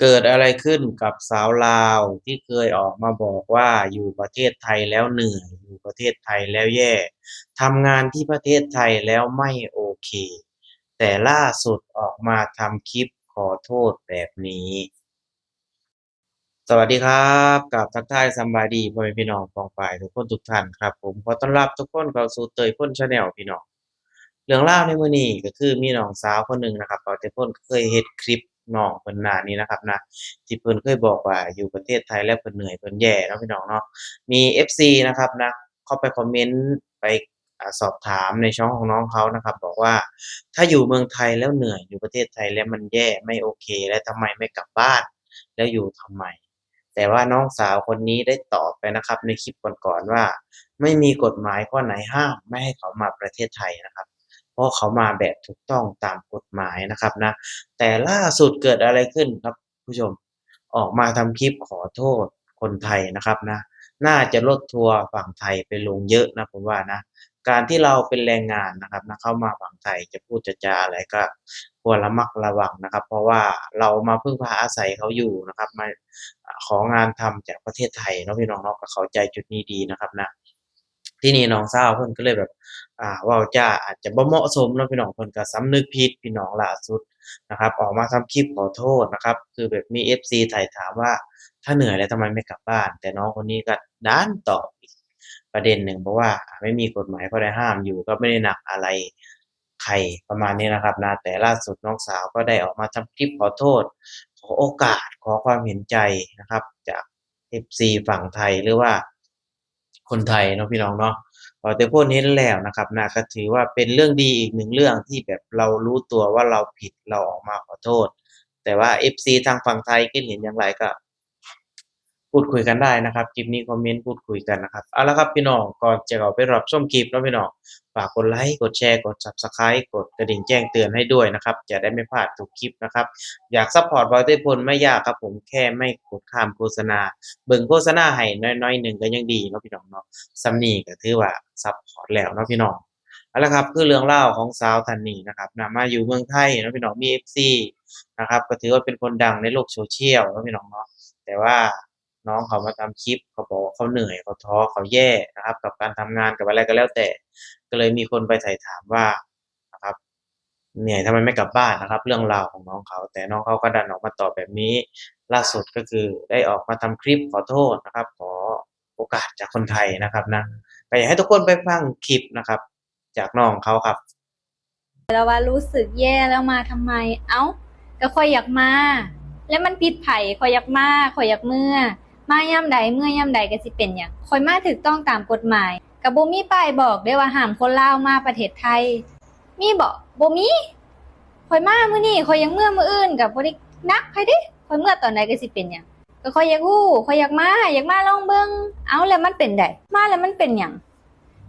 เกิดอะไรขึ้นกับสาวลาวที่เคยออกมาบอกว่าอยู่ประเทศไทยแล้วเหนื่อยอยู่ประเทศไทยแล้วแย่ทำงานที่ประเทศไทยแล้วไม่โอเค แต่ล่าสุดออกมาทำคลิปขอโทษแบบนี้ สวัสดีครับกับทักทายสบายดีพ่อแม่พี่น้องปองปายทุกคนทุกท่านครับ ผมขอต้อนรับทุกคนเข้าสู่เตยพ่นชาแนลพี่น้องเรื่องราในมือนี้ก็คือมีน้องสาวคนหนึ่งนะครับเขาแต่เพิ่นเคยเฮ็ดคลิป น้องเพิ่นหน้านี้นะครับนะที่เพิ่นเคยบอกว่าอยู่ประเทศไทยแล้วเพิ่นเหนื่อยเพิ่นแย่เนาะพี่น้องเนาะมี FC นะครับนะเข้าไปคอมเมนต์ไปอสอบถามในช่องของน้องเขานะครับ บอกว่าถ้าอยู่เมืองไทยแล้วเหนื่อยอยู่ประเทศไทยแล้วมันแย่ไม่โอเค แล้วทำไมไม่กลับบ้าน แล้วอยู่ทำไม แต่ว่าน้องสาวคนนี้ได้ตอบไปนะครับ ในคลิปก่อนๆว่า ไม่มีกฎหมายข้อไหนห้ามไม่ให้เขามาประเทศไทยนะครับ เพราะเขามาแบบถูกต้องตามกฎหมายนะครับนะ แต่ล่าสุดเกิดอะไรขึ้นครับผู้ชมออกมาทำคลิปขอโทษคนไทยนะครับนะ น่าจะลดทัวร์ฝั่งไทยไปลงเยอะนะผมว่านะ การที่เราเป็นแรงงานนะครับนะเข้ามาฝั่งไทยจะพูดจะจาอะไรก็ควรระมัดระวังนะครับ เพราะว่าเรามาพึ่งพาอาศัยเขาอยู่นะครับ มาของานทำจากประเทศไทยเนาะพี่น้องเนาะก็เข้าใจจุดนี้ดีนะครับนะ ที่นี่น้องสาวเพิ่นก็เลยแบบ อ่าว้าจาอาจจะบ่เหมาะสมเนาะพี่น้องเพิ่นก็สำนึกผิดพี่น้องล่าสุดนะครับ ออกมาทำคลิปขอโทษนะครับ คือแบบมี FC ไถ่ถามว่าถ้าเหนื่อยแล้วทำไมไม่กลับบ้าน แต่น้องคนนี้ก็ดันตอบอีกประเด็นหนึ่งเพราะว่าไม่มีกฎหมายข้อใดห้ามอยู่ก็ไม่ได้หนักอะไรใครประมาณนี้นะครับนะแต่ล่าสุดน้องสาวก็ได้ออกมาทำคลิปขอโทษ ขอโอกาสขอความเห็นใจนะครับ จาก FC ฝั่งไทยหรือว่า คนไทยเนาะพี่น้องเนาะแต่พวกนี้แล้วนะครับนะก็ถือว่าเป็นเรื่องดีอีกหนึ่งเรื่องที่แบบเรารู้ตัวว่าเราผิดเราออกมาขอโทษ แต่ว่า FC ทางฝั่งไทยคิดเห็นอย่างไรก็ พูดคุยกันได้นะครับคลิปนี้คอมเมนต์พูดคุยกันนะครับเอาละครับพี่น้องก่อนจะเข้าไปรับชมคลิปนะพี่น้องฝากกดไลค์กดแชร์กด Subscribe กดกระดิ่งแจ้งเตือนให้ด้วยนะครับ จะได้ไม่พลาดทุกคลิปนะครับ อยากซัพพอร์ตบอยเต้พลไม่ยากครับผมแค่ไม่กดข้ามโฆษณา เบิ่งโฆษณาให้น้อยๆหนึ่งก็ยังดีเนาะพี่น้องเนาะซ้ำนี่ก็ถือว่าซัพพอร์ตแล้วเนาะพี่น้องเอาละครับคือเรื่องเล่าของสาวท่านนี้นะครับนะมาอยู่เมืองไทยนะพี่น้องมี FC นะครับก็ถือว่าเป็นคนดังในโลกโซเชียลนะพี่น้องเนาะแต่ว่า น้องเขามาทำคลิปเขาบอกว่าเขาเหนื่อยเขาท้อเขาแย่นะครับ กับการทำงานกับอะไรก็แล้วแต่ ก็เลยมีคนไปไถ่ถามว่านะครับเหนื่อยทำไมไม่กลับบ้านนะครับ เรื่องราวของน้องเขา แต่น้องเขาก็ดันออกมาตอบแบบนี้ ล่าสุดก็คือได้ออกมาทำคลิปขอโทษนะครับ ขอโอกาสจากคนไทยนะครับนะก็อยากให้ทุกคนไปฟังคลิปนะครับ จากน้องเขาครับแล้วว่ารู้สึกแย่แล้วมาทำไม เอ้าก็คอยอยากมา แล้วมันผิดไผคอยอยากมาคอยอยากเมื่อ มาย่ำใดเมื่อย่ำใดก็สิเป็นหยังคอยมาถูกต้องตามกฎหมายกับบ่มีป้ายบอกได้ว่าห้ามคนลาวมาประเทศไทย มีบอกบ่มีคอยมามื้อนี้คอยยังเมื่อมื้ออื่นกับบ่ได้นักไผเด้คอยเมื่อตอนใดก็สิเป็นหยังก็คอยอยากฮู้คอยอยากมาอยากมาลองเบิ่งเอาแล้วมันเป็นไดมาแล้วมันเป็นหยัง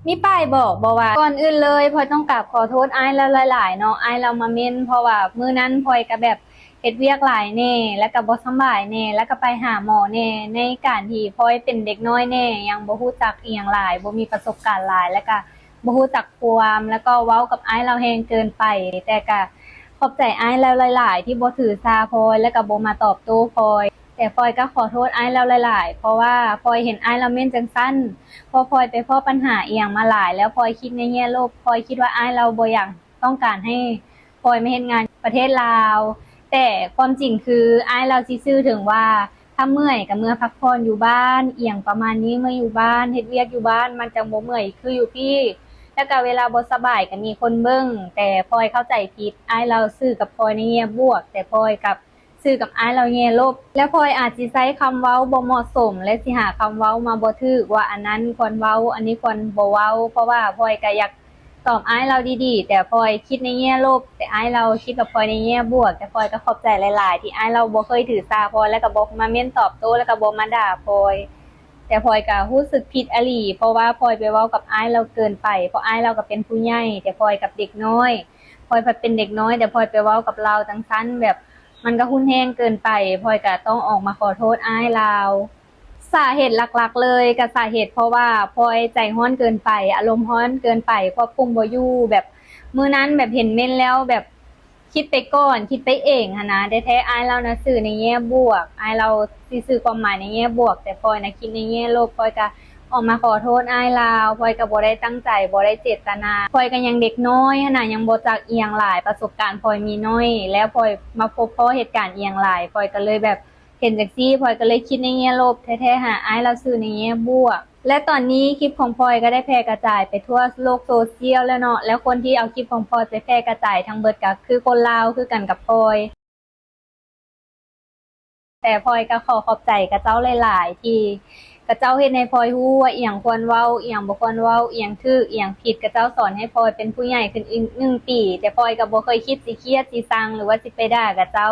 มีป้ายบอกบอกว่าก่อนอื่นเลยพลอยต้องกราบขอโทษไอ้แล้วหลายๆเนาะไอ้เรามาเม้นเพราะว่ามื้อนั้นพลอยก็แบบ เฮ็ดเวียกหลายแน่ แล้วก็บ่สบายแน่ แล้วก็ไปหาหมอแน่ ในการที่พลอยเป็นเด็กน้อยแน่ ยังบ่ฮู้จักอีหยังหลายบ่มีประสบการณ์หลาย แล้วก็บ่ฮู้จักความแล้วก็เว้ากับไอ้ายเราแฮงเกินไป แต่ก็ขอบใจไอ้ายแล้วหลาย ๆ ที่บ่ถือสาพลอยแล้วก็บ่มาตอบโต้พลอย แต่พลอยก็ขอโทษไอ้ายแล้วหลาย ๆ เพราะว่าพลอยเห็นไอ้ายเราเม่นจังซั่นพอพลอยไปพบปัญหาเอียงมาหลาย แล้วพลอยคิดในแง่ลบพลอยคิดว่าอ้ายเราบ่อยากต้องการให้พลอยไม่เฮ็ดงานประเทศลาว แต่ความจริงคือไอ้เราสิซื่อถึงว่าถ้าเมื่อยก็เมื่อพักผ่อนอยู่บ้าน เอียงประมาณนี้เมื่ออยู่บ้านเฮ็ดเวียกอยู่บ้าน มันจังบ่เมื่อยคืออยู่พี่ แล้วก็เวลาบสบายก็มีคนเบิ่งแต่พลอยเข้าใจผิดไอ้เราซื่อกับพลอยในแง่บวก แต่พลอยกับซื่อกับไอ้าเราแง่ลบ แล้วพลอยอาจสิใช้คำเว้าบ่เหมาะสม และสิหาคำเว้ามาบ่ถูกว่าอันนั้นควรเว้า อันนี้ควรบ่เว้า เพราะว่าพลอยก็อยาก ตอบไอ้เราดีๆ แต่พลอยคิดในแง่ลบแต่อ้ายเราคิดกับพลอยในแง่บวก แต่พลอยก็ขอบใจหลาย ๆ ที่อ้ายเราบ่เคยถือสาพลอยแล้วก็บ่มาเม่นตอบโต้แล้วก็บ่มาด่าพลอย แต่พลอยก็รู้สึกผิดอลีเพราะว่าพลอยไปเว้ากับอ้ายเราเกินไปเพราะอ้ายเราก็เป็นผู้ใหญ่แต่พลอยกับเด็กน้อยพลอยพัดเป็นเด็กน้อย แต่พลอยไปเว้ากับเราจังซั่นแบบมันก็หุ้นแห้งเกินไปพลอยก็ต้องออกมาขอโทษอ้ายเรา สาเหตุหลักๆ เลยก็สาเหตุเพราะว่าพลอยใจร้อนเกินไป อารมณ์ร้อนเกินไปควบคุมบอยู่แบบมือนั้นแบบเห็นเม่นแล้วแบบคิดไปก่อนคิดไปเองนะแต่แท้อายเรานะสื่อในแง่บวกไอเราสื่อความหมายในแง่บวก แต่พลอยนะคิดในแง่ลบพลอยก็ออกมาขอโทษไอายลาวพลอยก็บ่ได้ตั้งใจบ่ได้เจตนาพลอยก็ยังเด็กน้อยหั้นนะยังบ่จักเอียงหลายประสบการณ์พลอยมีน้อย แล้วพลอยมาพบเพราะเหตุการณ์เอียงหลายพลอยก็เลยแบบ เห็นจากซี่พลอยก็เลยคิดในแง่ลบแท้ๆหาอายเราสื่อในแง่บวก และตอนนี้คลิปของพลอยก็ได้แพร่กระจายไปทั่วโลกโซเชียลแล้วเนาะแล้วคนที่เอาคลิปของพลอยไปแพร่กระจายทั้งเบิดก็คือคนลาวคือกันกับพลอยแต่พลอยก็ขอขอบใจกับเจ้าหลาย ๆ ที่กับเจ้าเฮ็ดให้พลอยฮู้ว่าเอียงควรเว้าเอียงบ่ควรเว้าเอียงถูกอีหยังผิดกับเจ้าสอนให้พลอยเป็นผู้ใหญ่ขึ้นอีกหนึ่งปี แต่พลอยก็บ่เคยคิดสิเครียดสิซังหรือว่าสิไปด่ากับเจ้า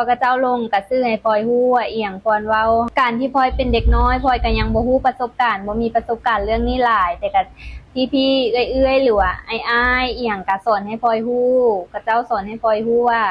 พอกระเจ้าลงก็ซื้อให้พลอยฮู้ว่าอียงควรเว้า การที่พลอยเป็นเด็กน้อยพลอยก็ยังบ่ฮู้ประสบการณ์บ่มีประสบการณ์เรื่องนี้หลาย แต่ก็พี่ๆเอื้อยๆหรือว่าไอ้ายๆอียงก็สอนให้พลอยฮู้กระเจ้าสอนให้พลอยฮู้ว่า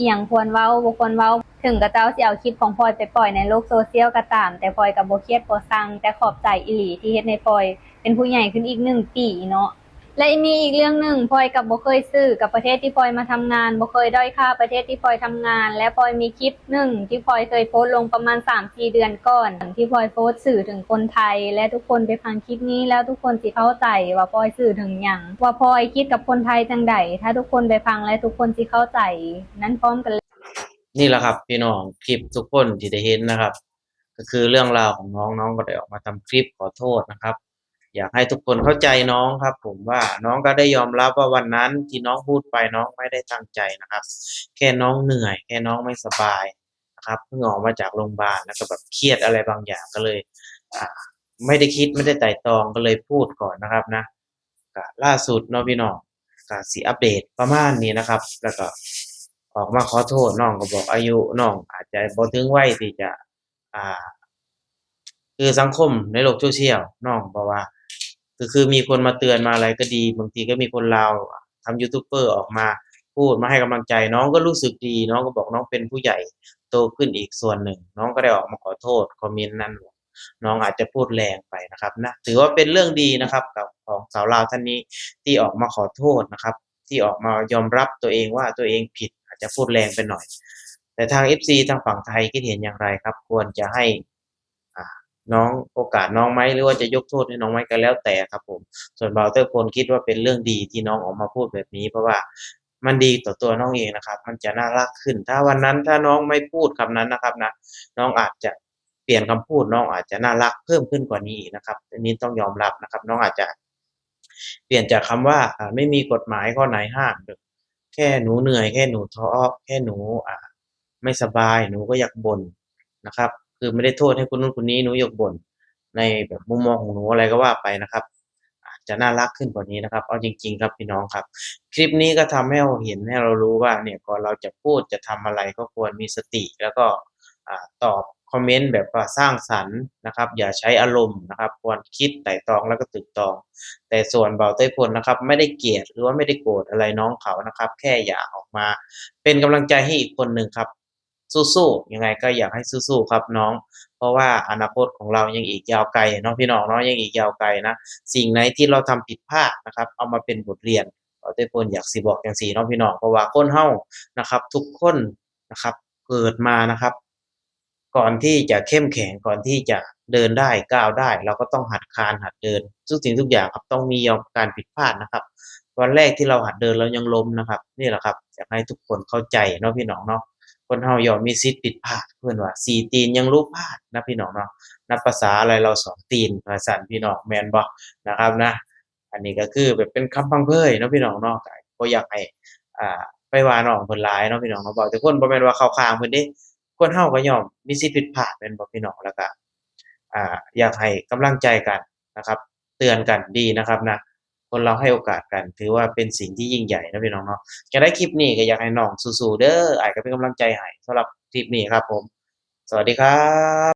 อียงควรเว้าบ่ควรเว้า ถึงกระเจ้าสิเอาคลิปของพลอยไปปล่อยในโลกโซเชียลก็ตาม แต่พลอยก็บ่เครียดบ่ซังแต่ขอบใจอีหลีที่เฮ็ดให้พลอย เป็นผู้ใหญ่ขึ้นอีกหนึ่งปีเนาะ และมีอีกเรื่องหนึ่งพลอยกับโบเคยซื้อกับประเทศที่พลอยมาทำงานโบเคยด้อยค่าประเทศที่พลอยทำงาน และพลอยมีคลิปหนึ่งที่พลอยเคยโพสต์ลงประมาณ3-4เดือนก่อน ที่พลอยโพสต์สื่อถึงคนไทย และทุกคนไปฟังคลิปนี้แล้วทุกคนสิเข้าใจว่าพลอยสื่อถึงหยังว่าพลอยคิดกับคนไทยจังใดถ้าทุกคนไปฟังและทุกคนสิเข้าใจ นั้นพร้อมกันนี่แหละครับพี่น้องคลิปทุกคนที่ได้เห็นนะครับ ก็คือเรื่องราวของน้องน้องก็ได้ออกมาทำคลิปขอโทษนะครับ อยากให้ทุกคนเข้าใจน้องครับ ผมว่าน้องก็ได้ยอมรับว่าวันนั้นที่น้องพูดไปน้องไม่ได้ตั้งใจนะครับ แค่น้องเหนื่อย แค่น้องไม่สบายนะครับเพิ่งออกมาจากโรงพยาบาลแล้วก็แบบเครียดอะไรบางอย่างก็เลยอ่าไม่ได้คิดไม่ได้ไต่ตองก็เลยพูดก่อนนะครับนะก็ล่าสุดเนาะพี่น้องก็สิอัปเดตประมาณนี้นะครับ แล้วก็ออกมาขอโทษน้องก็บอกอายุน้องอาจจะบ่ถึงวัยที่จะ อ่า คือสังคมในโลกโซเชียลน้องบอกว่า ก็คือมีคนมาเตือนมาอะไรก็ดี บางทีก็มีคนเลาทำยูทูบเบอร์ออกมาพูดมาให้กำลังใจน้องก็รู้สึกดีน้องก็บอกน้องเป็นผู้ใหญ่โตขึ้นอีกส่วนหนึ่ง น้องก็ได้ออกมาขอโทษคอมเมนต์นั้นบอกน้องอาจจะพูดแรงไปนะครับนะถือว่าเป็นเรื่องดีนะครับกับของสาวลาวท่านนี้ที่ออกมาขอโทษนะครับ ที่ออกมายอมรับตัวเองว่าตัวเองผิดอาจจะพูดแรงไปหน่อย แต่ทาง FC ทางฝั่งไทยคิดเห็นอย่างไรครับ ควรจะให้ น้องโอกาสน้องไหมหรือว่าจะยกโทษให้น้องไหมก็แล้วแต่ครับผมส่วนเบาเตอร์พลคิดว่าเป็นเรื่องดีที่น้องออกมาพูดแบบนี้ เพราะว่ามันดีต่อตัวน้องเองนะครับ มันจะน่ารักขึ้น ถ้าวันนั้นถ้าน้องไม่พูดคำนั้นนะครับนะน้องอาจจะเปลี่ยนคำพูดน้องอาจจะน่ารักเพิ่มขึ้นกว่านี้นะครับอันนี้ต้องยอมรับนะครับ น้องอาจจะ เปลี่ยนจากคำว่าอ่าไม่มีกฎหมายข้อไหนห้ามแค่หนูเหนื่อยแค่หนูท้อแค่หนูอ่าไม่สบายหนูก็อยากบ่นนะครับ คือไม่ได้โทษให้คนนู้นคนนี้หนูอยกบ่นในแบบมุมมองของหนูอะไรก็ว่าไปนะครับอาจจะน่ารักขึ้นกว่านี้นะครับเอาจริง ๆ ครับพี่น้องครับ คลิปนี้ก็ทำให้เราเห็นให้เรารู้ว่าเนี่ยก่อนเราจะพูดจะทำอะไรก็ควรมีสติแล้วก็อตอบคอมเมนต์แบบว่าสร้างสรรค์นะครับ อย่าใช้อารมณ์นะครับ ควรคิดไต่ตองแล้วก็ตึกตอง แต่ส่วนเบาเต้ยพลนะครับ ไม่ได้เกลียดหรือว่าไม่ได้โกรธอะไรน้องเขานะครับ แค่อยากออกมา เป็นกำลังใจให้อีกคนหนึ่งครับ สู้ๆยังไงก็อยากให้สู้ๆครับน้อง เพราะว่าอนาคตของเรายังอีกยาวไกลเนาะพี่น้องเนาะยังอีกยาวไกลนะสิ่งไหนที่เราทำผิดพลาดนะครับ เอามาเป็นบทเรียนเราได้พลอยากสิบอกอย่างสีเนาะพี่น้องเพราะว่าคนเฮานะครับ ทุกคนนะครับเกิดมานะครับ ก่อนที่จะเข้มแข็งก่อนที่จะเดินได้ก้าวได้ เราก็ต้องหัดคานหัดเดินทุกสิ่งทุกอย่างครับต้องมียอมการผิดพลาดนะครับวันแรกที่เราหัดเดินเรายังล้มนะครับ นี่แหละครับอยากให้ทุกคนเข้าใจเนาะพี่น้องเนาะ คนเฮาย่อมมีสิทธิ์ผิดพลาดเพื่อนว่าสี่ตีนยังรู้พลาดนะพี่น้องเนาะนับภาษาอะไรเราสองตีนภาษาพี่น้องแมนบ่นะครับนะ อันนี้ก็คือแบบเป็นคำพังเพยเนาะพี่น้องเนาะก็อยากให้อ่าไปว่าน้องเพิ่นหลายเนาะพี่น้องเนาะบอกแต่คนบ่แม่นว่าเข้าข้างเพิ่นเด้คนเฮาก็ย่อมมีสิทธิ์ผิดพลาดแม่นบ่พี่น้องแล้วก็อ่าอยากให้กำลังใจกันนะครับ เตือนกันดีนะครับนะ คนเราให้โอกาสกัน ถือว่าเป็นสิ่งที่ยิ่งใหญ่นะพี่น้องเนาะจะได้คลิปนี้ก็อยากให้น้องสู้ๆเด้ออ้ายก็เป็นกำลังใจให้สำหรับคลิปนี้ครับผม สวัสดีครับ